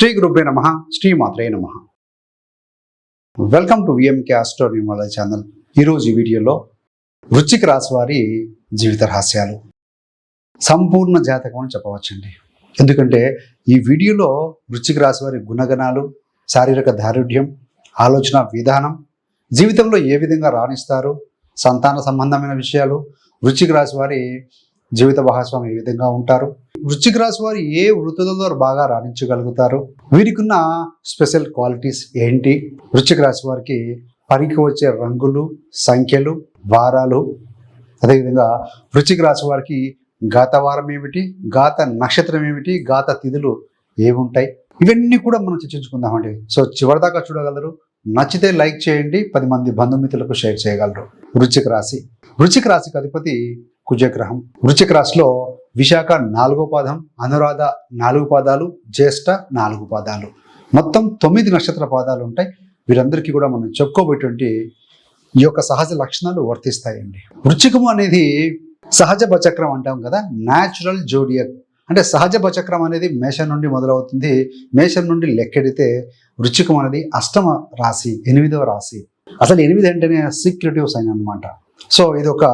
శ్రీ గురుభ్య నమ శ్రీ మాత్రే నమ. Welcome to VMK astro channel ఈరోజు ఈ వీడియోలో వృచ్చిక రాశి వారి జీవిత రహస్యాలు. సంపూర్ణ జాతకం అని చెప్పవచ్చండి. ఎందుకంటే ఈ వీడియోలో వృచ్చిక రాశి వారి గుణగణాలు శారీరక దారుఢ్యం ఆలోచన విధానం జీవితంలో ఏ విధంగా రాణిస్తారు సంతాన సంబంధమైన విషయాలు వృచ్చిక రాశి వారి జీవిత భాగస్వామి ఏ విధంగా ఉంటారు? వృశ్చిక రాశి వారు ఏ వృత్తులలో బాగా రాణించగలుగుతారు? వీరికి ఉన్న స్పెషల్ క్వాలిటీస్ ఏంటి? వృశ్చిక రాశి వారికి పనికి వచ్చే రంగులు సంఖ్యలు వారాలు అదేవిధంగా వృశ్చిక రాశి వారికి గాత వారం ఏమిటి? గాత నక్షత్రం ఏమిటి? గాత తిథులు ఏముంటాయి? ఇవన్నీ కూడా మనం చర్చించుకుందామండి. సో చివరిదాకా చూడగలరు. నచ్చితే లైక్ చేయండి. పది మంది బంధుమిత్రులకు షేర్ చేయగలరు. వృశ్చిక రాశి. వృశ్చిక రాశికి అధిపతి కుజగ్రహం. వృశ్చిక రాశిలో విశాఖ నాలుగో పాదం అనురాధ నాలుగు పాదాలు జ్యేష్ఠ నాలుగు పాదాలు. మొత్తం తొమ్మిది నక్షత్ర పాదాలు ఉంటాయి. వీరందరికీ కూడా మనం చెప్పుకోబోయేటువంటి ఈ యొక్క సహజ లక్షణాలు వర్తిస్తాయండి. వృచ్చికము అనేది సహజ బచక్రం అంటాం కదా న్యాచురల్ జోడియక్ అంటే సహజ బచక్రం అనేది మేషం నుండి మొదలవుతుంది. మేషం నుండి లెక్కెడితే వృచ్చికం అనేది అష్టమ రాశి ఎనిమిదవ రాశి. అసలు ఎనిమిది అంటేనే సీక్రెటివ్ సైన్ అనమాట సో ఇది ఒక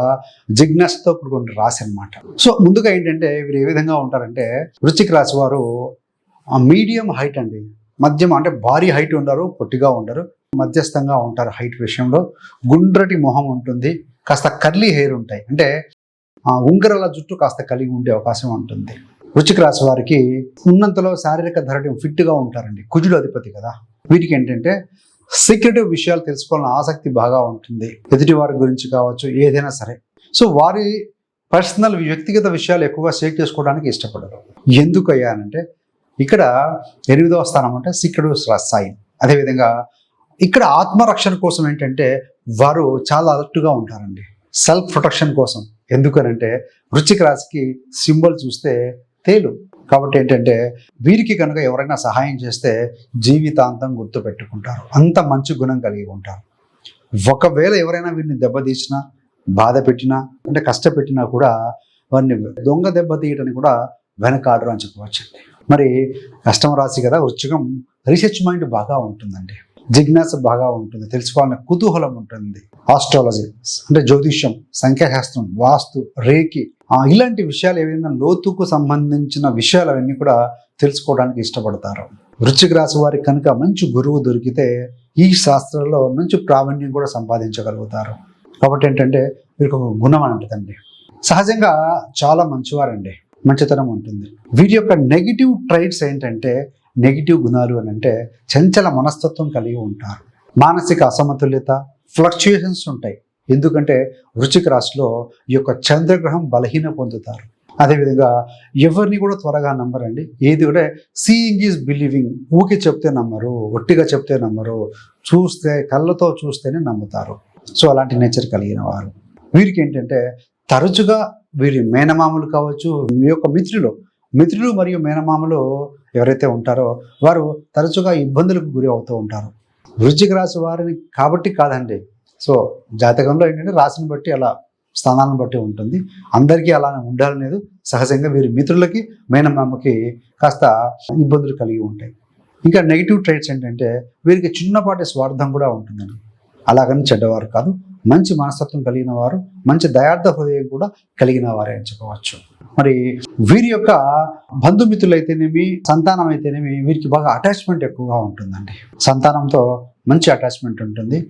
జిజ్ఞాసతో కూడుకున్న రాశి అనమాట సో ముందుగా ఏంటంటే వీరు ఏ విధంగా ఉంటారంటే వృశ్చిక రాశి వారు మీడియం హైట్ అండి. మధ్యం అంటే భారీ హైట్ ఉండరు పొట్టిగా ఉండరు మధ్యస్థంగా ఉంటారు హైట్ విషయంలో. గుండ్రటి మొహం ఉంటుంది కాస్త కర్లీ హెయిర్ ఉంటాయి. అంటే ఉంగరాల జుట్టు కాస్త కలిగి ఉండే అవకాశం ఉంటుంది. వృశ్చిక రాశి వారికి ఉన్నంతలో శారీరక ధరడం ఫిట్గా ఉంటారండి. కుజుడు అధిపతి కదా. వీటికి ఏంటంటే సీక్రెటివ్ విషయాలు తెలుసుకోవాలని ఆసక్తి బాగా ఉంటుంది. ఎదుటి వారి గురించి కావచ్చు ఏదైనా సరే. సో వారి పర్సనల్ వ్యక్తిగత విషయాలు ఎక్కువగా షేర్ చేసుకోవడానికి ఇష్టపడరు. ఎందుకు అయ్యానంటే ఇక్కడ ఎనిమిదవ స్థానం అంటే సీక్రెటివ్ సాయి అదేవిధంగా ఇక్కడ ఆత్మరక్షణ కోసం ఏంటంటే వారు చాలా అలర్ట్గా ఉంటారండి. సెల్ఫ్ ప్రొటెక్షన్ కోసం. ఎందుకనంటే వృచ్చిక రాశికి సింబల్ చూస్తే తేలు. కాబట్టి ఏంటంటే వీరికి కనుక ఎవరైనా సహాయం చేస్తే జీవితాంతం గుర్తు పెట్టుకుంటారు అంత మంచి గుణం కలిగి ఉంటారు. ఒకవేళ ఎవరైనా వీరిని దెబ్బతీసినా బాధ పెట్టినా అంటే కష్టపెట్టినా కూడా వారిని దొంగ దెబ్బ తీయటని కూడా వెనకాడరు అని చెప్పవచ్చండి మరి అష్టమ రాశి కదా వృశ్చికం రీసెర్చ్ మైండ్ బాగా ఉంటుందండి. జిజ్ఞాస బాగా ఉంటుంది తెలుసుకోవాలనే కుతూహలం ఉంటుంది. ఆస్ట్రాలజీ అంటే జ్యోతిష్యం సంఖ్యాశాస్త్రం వాస్తు రేకి ఇలాంటి విషయాలు ఏవైనా లోతుకు సంబంధించిన విషయాలు అవన్నీ కూడా తెలుసుకోవడానికి ఇష్టపడతారు. వృశ్చిక రాశి వారికి కనుక మంచి గురువు దొరికితే ఈ శాస్త్రంలో మంచి ప్రావీణ్యం కూడా సంపాదించగలుగుతారు. కాబట్టి ఏంటంటే వీరికి ఒక గుణం అంటదండి సహజంగా చాలా మంచివారండి. మంచితనం ఉంటుంది. వీరి యొక్క నెగిటివ్ ట్రైట్స్ ఏంటంటే నెగిటివ్ గుణాలు అని అంటే చంచల మనస్తత్వం కలిగి ఉంటారు. మానసిక అసమతుల్యత ఫ్లక్చుయేషన్స్ ఉంటాయి. ఎందుకంటే వృచిక రాశిలో ఈ యొక్క చంద్రగ్రహం బలహీన పొందుతారు. అదేవిధంగా ఎవరిని కూడా త్వరగా నమ్మరండి. ఏది కూడా సీయింగ్ ఈజ్ బిలీవింగ్ ఊకి చెప్తే నమ్మరు ఒట్టిగా చెప్తే నమ్మరు చూస్తే కళ్ళతో చూస్తేనే నమ్ముతారు. సో అలాంటి నేచర్ కలిగిన వారు. వీరికి ఏంటంటే తరచుగా వీరి మేనమామలు కావచ్చు మీ యొక్క మిత్రులు మిత్రులు మరియు మేనమామలు ఎవరైతే ఉంటారో వారు తరచుగా ఇబ్బందులకు గురి అవుతూ ఉంటారు. వృశ్చిక రాశి వారిని కాబట్టి కాదండి. సో జాతకంలో ఏంటంటే రాశిని బట్టి అలా స్థానాలను బట్టి ఉంటుంది. అందరికీ అలా ఉండాలనేది సహజంగా వీరి మిత్రులకి మేనమామకి కాస్త ఇబ్బందులు కలిగి ఉంటాయి. ఇంకా నెగిటివ్ ట్రైట్స్ ఏంటంటే వీరికి చిన్నపాటి స్వార్థం కూడా ఉంటుందండి. అలాగని చెడ్డవారు కాదు. మంచి మనస్తత్వం కలిగిన వారు మంచి దయార్థ హృదయం కూడా కలిగిన వారే అని చెప్పవచ్చు. మరి వీరి యొక్క బంధుమిత్రులు అయితేనేమి సంతానం అయితేనేమి వీరికి బాగా అటాచ్మెంట్ ఎక్కువగా ఉంటుందండి. సంతానంతో మంచి అటాచ్మెంట్ ఉంటుంది.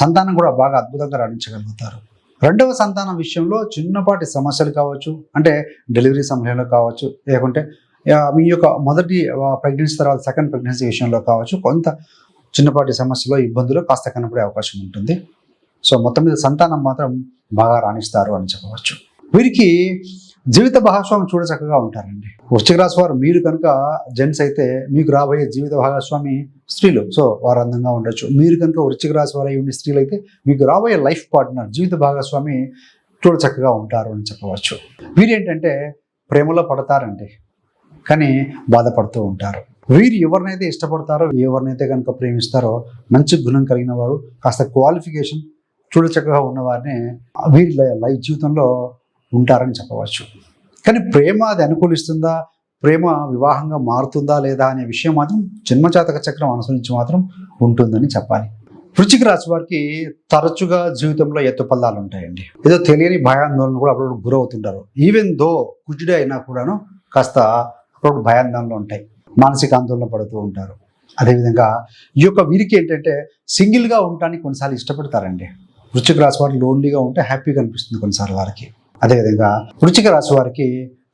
సంతానం కూడా బాగా అద్భుతంగా రాణించగలుగుతారు. రెండవ సంతానం విషయంలో చిన్నపాటి సమస్యలు కావచ్చు అంటే డెలివరీ సమయంలో కావచ్చు లేకుంటే మీ యొక్క మొదటి ప్రెగ్నెన్సీ తర్వాత సెకండ్ ప్రెగ్నెన్సీ విషయంలో కావచ్చు కొంత చిన్నపాటి సమస్యలో ఇబ్బందులు కాస్త కనపడే అవకాశం ఉంటుంది. సో మొత్తం మీద సంతానం మాత్రం బాగా రాణిస్తారు అని చెప్పవచ్చు. వీరికి జీవిత భాగస్వామి చూడ చక్కగా ఉంటారండి. వృశ్చిక రాశి వారు మీరు కనుక జెంట్స్ అయితే మీకు రాబోయే జీవిత భాగస్వామి స్త్రీలు సో వారు అందంగా ఉండొచ్చు. మీరు కనుక వృశ్చిక రాశి వారు ఉండే స్త్రీలు అయితే మీకు రాబోయే లైఫ్ పార్ట్నర్ జీవిత భాగస్వామి చూడ చక్కగా ఉంటారు అని చెప్పవచ్చు. వీరు ఏంటంటే ప్రేమలో పడతారండి. కానీ బాధపడుతూ ఉంటారు. వీరు ఎవరినైతే ఇష్టపడతారో ఎవరినైతే కనుక ప్రేమిస్తారో మంచి గుణం కలిగిన వారు కాస్త క్వాలిఫికేషన్ చూడచక్కగా ఉన్నవారిని వీరి లైఫ్ జీవితంలో ఉంటారని చెప్పవచ్చు. కానీ ప్రేమ అది అనుకూలిస్తుందా? ప్రేమ వివాహంగా మారుతుందా లేదా అనే విషయం మాత్రం జన్మజాతక చక్రం అనుసరించి మాత్రం ఉంటుందని చెప్పాలి. వృచ్చిక రాశి వారికి తరచుగా జీవితంలో ఎత్తుపల్లాలు ఉంటాయండి. ఏదో తెలియని భయాందోళన కూడా అప్పుడు గురవుతుంటారు. ఈవెన్ దో కుజుడే అయినా కూడాను కాస్త అప్పుడు భయాందోళనలు ఉంటాయి. మానసిక ఆందోళన పడుతూ ఉంటారు. అదేవిధంగా ఈ యొక్క వీరికి ఏంటంటే సింగిల్గా ఉండటానికి కొన్నిసార్లు ఇష్టపడతారండి. వృచ్చిక రాశి వారు లోన్లీగా ఉంటే హ్యాపీగా అనిపిస్తుంది కొన్నిసార్లు వారికి. అదేవిధంగా వృచ్చిక రాశి వారికి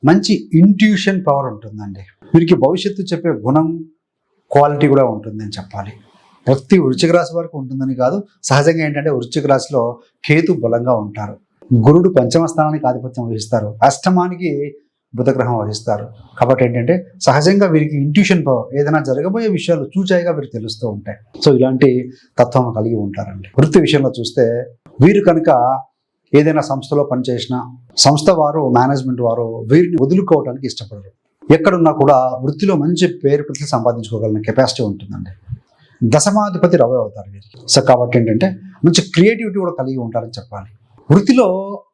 మంచి ఇంట్యూషన్ పవర్ ఉంటుందండి. వీరికి భవిష్యత్తు చెప్పే గుణం క్వాలిటీ కూడా ఉంటుందని చెప్పాలి. ప్రతి వృచ్చిక రాశి వారికి ఉంటుందని కాదు సహజంగా ఏంటంటే వృశ్చిక రాశిలో కేతు బలంగా ఉంటారు. గురుడు పంచమ స్థానానికి ఆధిపత్యం వహిస్తారు. అష్టమానికి బుధగ్రహం వహిస్తారు. కాబట్టి ఏంటంటే సహజంగా వీరికి ఇంట్యూషన్ పవర్ ఏదైనా జరగబోయే విషయాలు చూచాయిగా వీరికి తెలుస్తూ ఉంటాయి. సో ఇలాంటి తత్వం కలిగి ఉంటారండి. వృత్తి విషయంలో చూస్తే వీరు కనుక ఏదైనా సంస్థలో పనిచేసిన సంస్థ వారు మేనేజ్మెంట్ వారు వీరిని వదులుకోవడానికి ఇష్టపడరు. ఎక్కడున్నా కూడా వృత్తిలో మంచి పేరు ప్రతి సంపాదించుకోగలిగిన కెపాసిటీ ఉంటుందండి. దశమాధిపతి రవి అవుతారు వీరికి సో కాబట్టి ఏంటంటే మంచి క్రియేటివిటీ కూడా కలిగి ఉంటారని చెప్పాలి. వృత్తిలో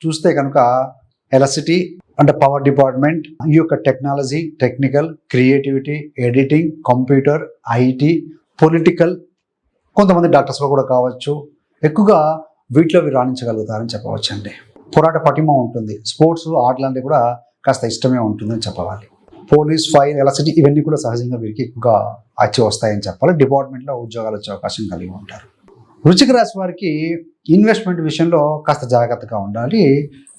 చూస్తే కనుక ఎలసిటీ అంటే పవర్ డిపార్ట్మెంట్ ఈ యొక్క technology technical creativity editing computer IT political కొంతమంది డాక్టర్స్లో కూడా కావచ్చు. ఎక్కువగా వీటిలో వీరు రాణించగలుగుతారని చెప్పవచ్చు అండి పోరాట పటిమ ఉంటుంది. స్పోర్ట్స్ ఆటలాంటివి కూడా కాస్త ఇష్టమే ఉంటుందని చెప్పవాలి. పోలీస్ ఫైర్ ఎలక్ట్రిసిటీ ఇవన్నీ కూడా సహజంగా వీరికి ఎక్కువగా అచ్చి వస్తాయని చెప్పాలి. డిపార్ట్మెంట్లో ఉద్యోగాలు వచ్చే అవకాశం కలిగి ఉంటారు. వృచ్చిక రాశి వారికి ఇన్వెస్ట్మెంట్ విషయంలో కాస్త జాగ్రత్తగా ఉండాలి.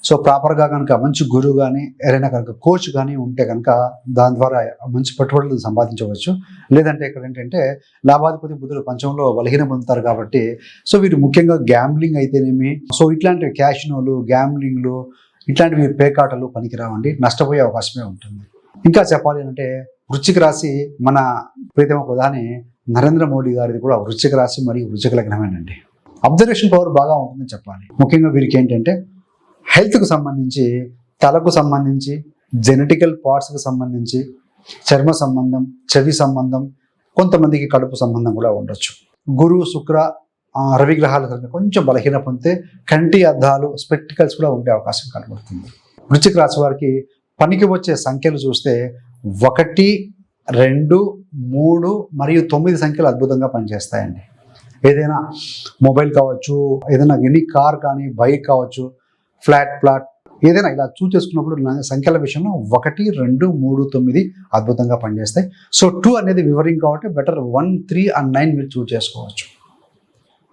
సో ప్రాపర్గా కనుక మంచి గురువు కానీ ఎవరైనా కనుక కోచ్ కానీ ఉంటే కనుక దాని ద్వారా మంచి పెట్టుబడులను సంపాదించవచ్చు. లేదంటే ఇక్కడ ఏంటంటే లాభాధిపతి బుద్ధులు పంచంలో బలహీన పొందుతారు కాబట్టి సో వీరు ముఖ్యంగా గ్యాంబ్లింగ్ అయితేనేమి సో ఇట్లాంటి క్యాషినోలు గ్యాంబ్లింగ్లు ఇట్లాంటివి పేకాటలు పనికిరావండి నష్టపోయే అవకాశమే ఉంటుంది. ఇంకా చెప్పాలి అంటే వృచ్చిక రాశి మన ప్రీతమ ప్రధాని నరేంద్ర మోడీ గారిది కూడా వృచ్చిక రాశి మరియు వృచ్చిక లగ్నమేనండి. అబ్జర్వేషన్ పవర్ బాగా ఉంటుందని చెప్పాలి. ముఖ్యంగా వీరికి ఏంటంటే హెల్త్కు సంబంధించి తలకు సంబంధించి జెనెటికల్ పార్ట్స్కి సంబంధించి చర్మ సంబంధం చెవి సంబంధం కొంతమందికి కడుపు సంబంధం కూడా ఉండొచ్చు. గురు శుక్ర ఆ, రవి గ్రహాలు కనుక కొంచెం బలహీన పొందితే కంటి అద్దాలు స్పెక్టికల్స్ కూడా ఉండే అవకాశం కనబడుతుంది. వృచ్చిక రాశి వారికి పనికి వచ్చే సంఖ్యలు చూస్తే ఒకటి రెండు మూడు మరియు తొమ్మిది సంఖ్యలు అద్భుతంగా పనిచేస్తాయండి. ఏదైనా మొబైల్ కావచ్చు ఏదైనా ఎనీ కార్ కానీ బైక్ కావచ్చు ఫ్లాట్ ప్లాట్ ఏదైనా ఇలా చూస్ చేసుకున్నప్పుడు సంఖ్యల విషయంలో ఒకటి రెండు మూడు తొమ్మిది అద్భుతంగా పనిచేస్తాయి. సో టూ అనేది వివరింగ్ కాబట్టి better one three and nine మీరు చూస్ చేసుకోవచ్చు.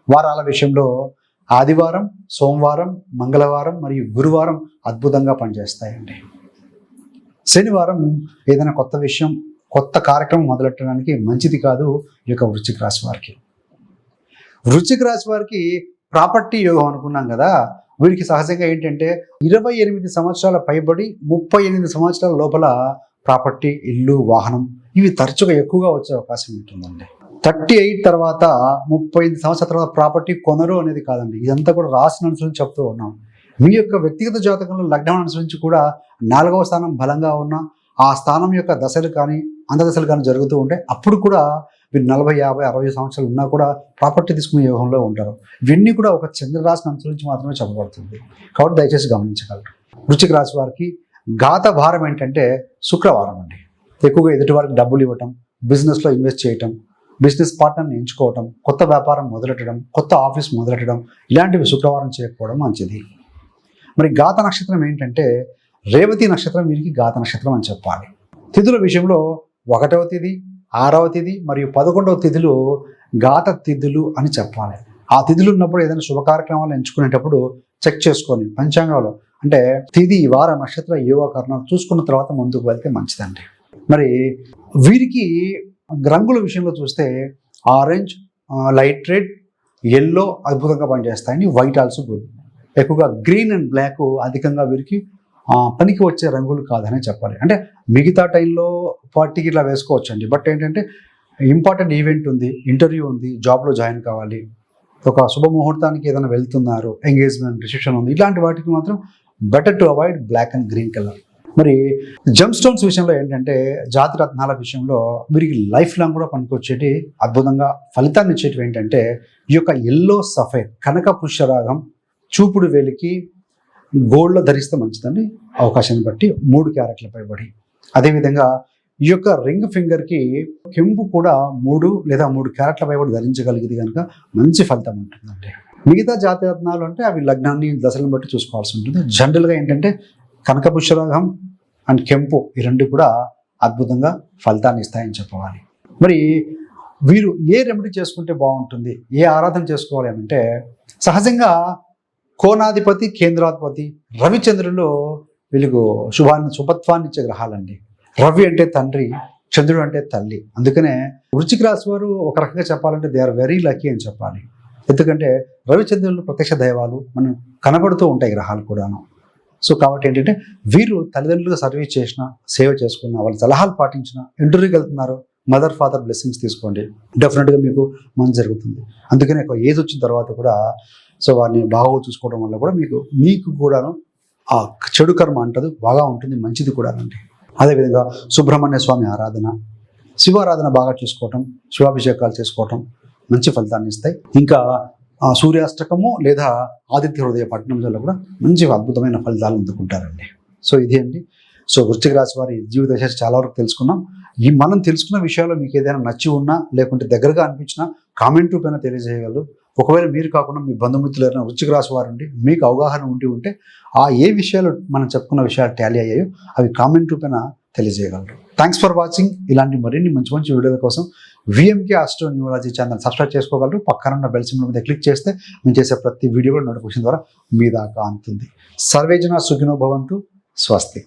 వారాల విషయంలో ఆదివారం సోమవారం మంగళవారం మరియు గురువారం అద్భుతంగా పనిచేస్తాయండి. శనివారం ఏదైనా కొత్త విషయం కొత్త కార్యక్రమం మొదలెట్టడానికి మంచిది కాదు ఈ యొక్క వృశ్చిక రాశి వారికి. వృశ్చిక రాశి వారికి ప్రాపర్టీ యోగం అనుకున్నాం కదా వీరికి సహజంగా ఏంటంటే ఇరవై ఎనిమిది సంవత్సరాల పైబడి ముప్పై ఎనిమిది సంవత్సరాల లోపల ప్రాపర్టీ ఇల్లు వాహనం ఇవి తరచుగా ఎక్కువగా వచ్చే అవకాశం ఉంటుందండి. థర్టీ ఎయిట్ తర్వాత ముప్పై ఐదు సంవత్సరాల తర్వాత ప్రాపర్టీ కొనరు అనేది కాదండి. ఇదంతా కూడా రాసిన అనుసరించి చెప్తూ ఉన్నాం. మీ యొక్క వ్యక్తిగత జాతకంలో లగ్నం అనుసరించి కూడా నాలుగవ స్థానం బలంగా ఉన్న ఆ స్థానం యొక్క దశలు కానీ అందదశలు కానీ జరుగుతూ ఉంటే అప్పుడు కూడా మీరు నలభై యాభై అరవై సంవత్సరాలు ఉన్నా కూడా ప్రాపర్టీ తీసుకునే యోగంలో ఉంటారు. ఇవన్నీ కూడా ఒక చంద్రరాశిని అనుసరించి మాత్రమే చెప్పబడుతుంది. కాబట్టి దయచేసి గమనించగలరు. వృచ్చిక రాశి వారికి ఘాత భారం ఏంటంటే శుక్రవారం అండి. ఎక్కువగా ఎదుటి వారికి డబ్బులు ఇవ్వటం బిజినెస్లో ఇన్వెస్ట్ చేయటం బిజినెస్ పార్ట్నర్ని ఎంచుకోవటం కొత్త వ్యాపారం మొదలెట్టడం కొత్త ఆఫీస్ మొదలెట్టడం ఇలాంటివి శుక్రవారం చేయకపోవడం మంచిది. మరి గాత నక్షత్రం ఏంటంటే రేవతి నక్షత్రం వీరికి గాత నక్షత్రం అని చెప్పాలి. తిథుల విషయంలో ఒకటవ తేదీ ఆరవ తిథి మరియు పదకొండవ తిథులు ఘాత తిథులు అని చెప్పాలి. ఆ తిథులు ఉన్నప్పుడు ఏదైనా శుభ కార్యక్రమాలు ఎంచుకునేటప్పుడు చెక్ చేసుకొని పంచాంగంలో. అంటే తిథి వార నక్షత్ర యోగ కారణాలు చూసుకున్న తర్వాత ముందుకు వెళ్తే మంచిదండి. మరి వీరికి రంగుల విషయంలో చూస్తే ఆరెంజ్ లైట్ రెడ్ ఎల్లో అద్భుతంగా పనిచేస్తాయని వైట్ ఆల్సో గుడ్. ఎక్కువగా గ్రీన్ అండ్ బ్లాక్ అధికంగా వీరికి పనికి వచ్చే రంగులు కాదని చెప్పాలి. అంటే మిగతా టైంలో పార్టీకి ఇట్లా వేసుకోవచ్చు అండి బట్ ఏంటంటే ఇంపార్టెంట్ ఈవెంట్ ఉంది ఇంటర్వ్యూ ఉంది జాబ్లో జాయిన్ కావాలి. ఒక శుభముహూర్తానికి ఏదైనా వెళ్తున్నారు ఎంగేజ్మెంట్ రిసెప్షన్ ఉంది ఇలాంటి వాటికి మాత్రం better to avoid black and green colour. మరి జమ్ స్టోన్స్ విషయంలో ఏంటంటే జాతి రత్నాల విషయంలో వీరికి లైఫ్ లాంగ్ కూడా పనికొచ్చేటి అద్భుతంగా ఫలితాన్ని ఇచ్చేటివి ఏంటంటే ఈ యొక్క ఎల్లో సఫైర్ కనక పుష్యరాగం చూపుడు వేలికి గోల్డ్లో ధరిస్తే మంచిదని అవకాశాన్ని బట్టి మూడు క్యారెట్ల పైబడి. అదేవిధంగా ఈ యొక్క రింగ్ ఫింగర్కి కెంపు కూడా మూడు లేదా మూడు క్యారెట్ల పైబడి ధరించగలిగింది ధరించగలిగేది కనుక మంచి ఫలితం ఉంటుందండి. మిగతా జాతి రత్నాలు అంటే అవి లగ్నాన్ని దశలను బట్టి చూసుకోవాల్సి ఉంటుంది. జనరల్గా ఏంటంటే కనకపుష్యరాగం అండ్ కెంపు ఈ రెండు కూడా అద్భుతంగా ఫలితాన్ని ఇస్తాయని చెప్పవాలి. మరి వీరు ఏ రెమెడీ చేసుకుంటే బాగుంటుంది? ఏ ఆరాధన చేసుకోవాలి అంటే సహజంగా కోణాధిపతి కేంద్రాధిపతి రవిచంద్రులు వీళ్ళకు శుభాన్ని శుభత్వాన్ని ఇచ్చే గ్రహాలండి. రవి అంటే తండ్రి చంద్రుడు అంటే తల్లి. అందుకనే వృచ్చిక రాశి వారు ఒక రకంగా చెప్పాలంటే దే ఆర్ వెరీ లక్కీ అని చెప్పాలి. ఎందుకంటే రవిచంద్రులు ప్రత్యక్ష దైవాలు మనం కనబడుతూ ఉంటాయి గ్రహాలు కూడాను. సో కాబట్టి ఏంటంటే వీరు తల్లిదండ్రులుగా సర్వీస్ చేసిన సేవ చేసుకున్న వాళ్ళ సలహాలు పాటించిన ఇంటర్వ్యూకి వెళ్తున్నారు మదర్ ఫాదర్ బ్లెస్సింగ్స్ తీసుకోండి. డెఫినెట్గా మీకు మంచి జరుగుతుంది. అందుకనే ఒక ఏజ్ వచ్చిన తర్వాత కూడా సో వారిని బాగా చూసుకోవడం వల్ల కూడా మీకు మీకు కూడాను ఆ చెడు కర్మ అంటది బాగా ఉంటుంది మంచిది కూడా అండి అదేవిధంగా సుబ్రహ్మణ్య స్వామి ఆరాధన శివారాధన బాగా చేసుకోవటం శివాభిషేకాలు చేసుకోవటం మంచి ఫలితాన్ని ఇస్తాయి. ఇంకా ఆ సూర్యాష్టకము లేదా ఆదిత్య హృదయ పట్టణంలో కూడా మంచి అద్భుతమైన ఫలితాలు అందుకుంటారండి. సో ఇదే అండి. సో వృశ్చిక రాశి వారి జీవిత దశ చాలా వరకు తెలుసుకున్నాం. ఈ మనం తెలుసుకున్న విషయాల్లో మీకు ఏదైనా నచ్చి ఉన్నా లేకుంటే దగ్గరగా అనిపించినా కామెంట్ రూపైనా తెలియజేయగలరు. ఒకవేళ మీరు కాకుండా మీ బంధుమిత్రులు ఎవరైనా వృశ్చిక రాశి వారు ఉండి మీకు అవగాహన ఉండి ఉంటే ఆ ఏ విషయాలు మనం చెప్పుకున్న విషయాలు టాలీ అయ్యాయో అవి కామెంట్ రూపేణ తెలియజేయగలరు. థ్యాంక్స్ ఫర్ వాచింగ్ ఇలాంటి మరిన్ని మంచి మంచి వీడియోల కోసం VMK astro numerology channel subscribe చేసుకోగలరు. పక్కన ఉన్న బెల్ సింబల్ మీద క్లిక్ చేస్తే మేము చేసే ప్రతి వీడియో కూడా నోటిఫికేషన్ ద్వారా మీ దాకా అందుతుంది సర్వేజన సుఖినో భవంతు. స్వస్తి.